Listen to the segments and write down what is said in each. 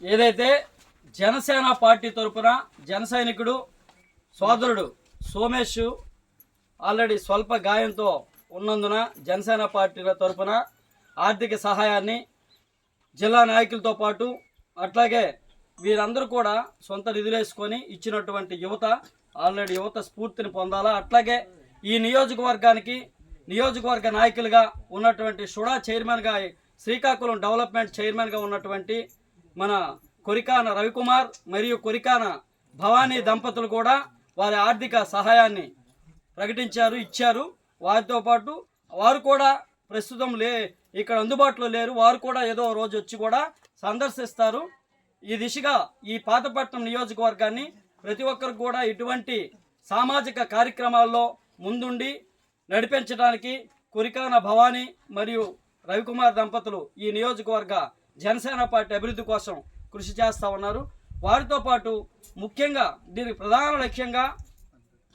ఏదైతే జనసేన పార్టీ తరపున జన సైనికుడు సోదరుడు సోమేష్ ఆల్రెడీ స్వల్ప గాయంతో ఉన్నందున జనసేన పార్టీల తరపున ఆర్థిక సహాయాన్ని జిల్లా నాయకులతో పాటు అట్లాగే వీరందరూ కూడా సొంత నిధులేసుకొని ఇచ్చినటువంటి యువత ఆల్రెడీ యువత స్ఫూర్తిని పొందాలా. అట్లాగే ఈ నియోజకవర్గానికి నియోజకవర్గ నాయకులుగా ఉన్నటువంటి షుడా చైర్మన్గా శ్రీకాకుళం డెవలప్మెంట్ చైర్మన్గా ఉన్నటువంటి మన కొరికాన రవికుమార్ మరియు కొరికాన భవానీ దంపతులు కూడా వారి ఆర్థిక సహాయాన్ని ప్రకటించారు ఇచ్చారు. వారితో పాటు వారు కూడా ప్రస్తుతం లే ఇక్కడ అందుబాటులో లేరు. వారు కూడా ఏదో రోజు వచ్చి కూడా సందర్శిస్తారు. ఈ దిశగా ఈ పాతపట్నం నియోజకవర్గాన్ని ప్రతి ఒక్కరు కూడా ఇటువంటి సామాజిక కార్యక్రమాల్లో ముందుండి నడిపించడానికి కురికాన భవానీ మరియు రవికుమార్ దంపతులు ఈ నియోజకవర్గ జనసేన పార్టీ అభివృద్ధి కోసం కృషి చేస్తూ ఉన్నారు. వారితో పాటు ముఖ్యంగా దీనికి ప్రధాన లక్ష్యంగా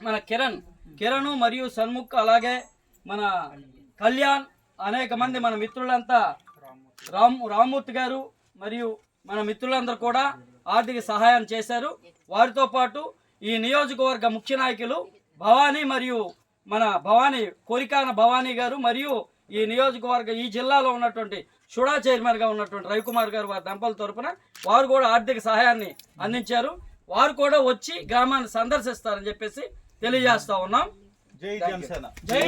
మన కిరణ్ కిరణ్ మరియు సన్ముఖ్ అలాగే మన కళ్యాణ్ అనేక మంది మన మిత్రులంతా రామ్ రామ్మూర్తి గారు మరియు మన మిత్రులందరూ కూడా ఆర్థిక సహాయం చేశారు. వారితో పాటు ఈ నియోజకవర్గ ముఖ్య నాయకులు భవానీ మరియు మన భవానీ కోరికాన భవానీ గారు మరియు ఈ నియోజకవర్గ ఈ జిల్లాలో ఉన్నటువంటి షుడా చైర్మన్గా ఉన్నటువంటి రవికుమార్ గారు వారి దంపతుల తరపున వారు కూడా ఆర్థిక సహాయాన్ని అందించారు. వారు కూడా వచ్చి గ్రామాన్ని సందర్శిస్తారని చెప్పేసి తెలియజేస్తా ఉన్నాం. జై జనసేన. జై